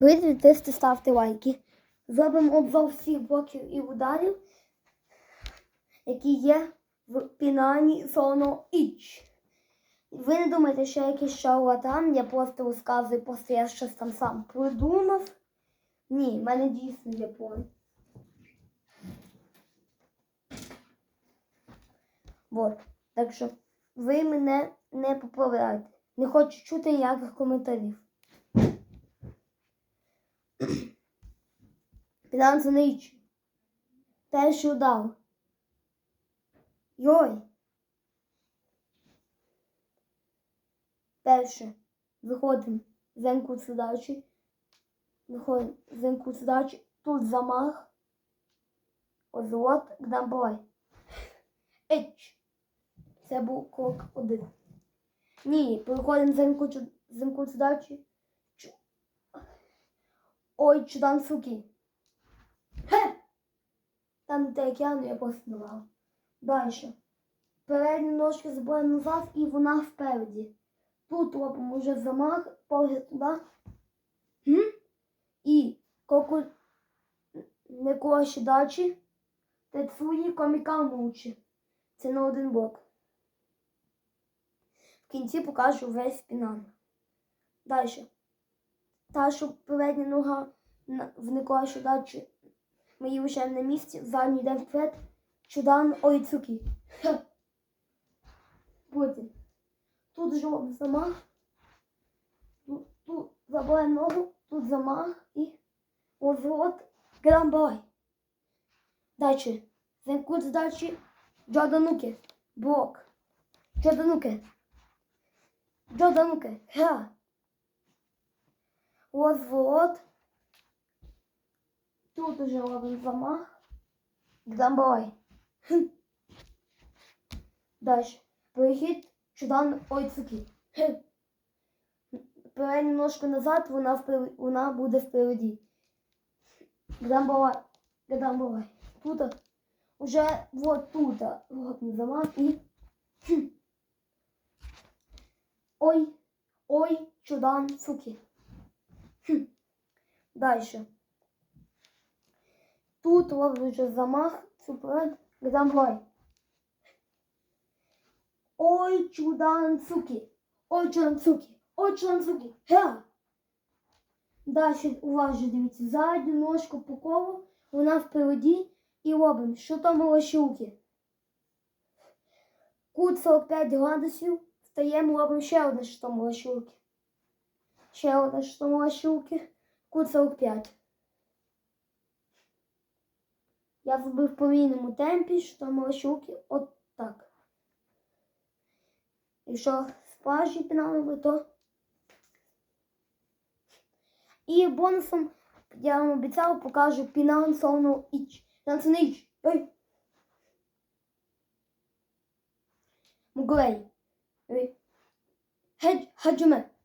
Ви тисти ставте лайки. Зробимо обзор всіх блоків і ударів, які є в пінані Соно Іч. Ви не думайте, що я якийсь шарлатан, я просто розказую, просто я щось там сам придумав. Ні, в мене дійсно є план. Вот. Так що ви мене не поправляйте. Не хочу чути ніяких коментарів. Пінан Сонич. Перший удар. Йой. Перше. Виходимо з енку судачі. Виходимо з енку. Тут замах. Озлот, гдамбой. Еч. Це був крок один. Ні, переходимо з енку, Чудан суки. Хе! Там де океану я давав. Далі. Передні ножки забираємо назад і вона впереді. Тут робимо вже замах, погляд туди. Хм? І коку не коші дачі. Тецуї коміка мовчі. Це на один блок. В кінці покажу весь пінан. Далі. Та, що передня нога на- в Николашу дачі ми її лишаємо на місці, задній йде вперед, чудан ойцуки. Потім. Тут робимо замах. Тут, тут забираємо ногу, тут замах і розворот грамбой. Дальше. Зенкут дальше. Джодануки. Блок. Джодануки. Джодануки. Ха. Розворот. Тут уже робимо замах. Грамбой. Дальше. Перехід чудан ойцуки. Хе. Передню ножку назад, вона, впер... вона буде впереді. Грамбовай. Грамбовай. Тут уже вот тут робимо замах і. Ой, ой, чудан суки. Дальше. Тут робимо вже замах, вперед, грамбовай. Ой, чудан суки. Ой, чудан суки. Ой, чудан суки. Ха! Далі уважно дивіться. Задню ножку по колу, вона впереді і робимо, що там лощуки. Кут 45 градусів. Встаємо, робимо ще одне штом лощуки. Ще штом лощуки. Кут 45. Я зробив в повільному темпі, штом лощуки. От так. Якщо справжні пінали, то. І бонусом я вам обіцяв покажу пінал сону іч. Танцунич. Ой. Муглей. Ой. Хаджуме.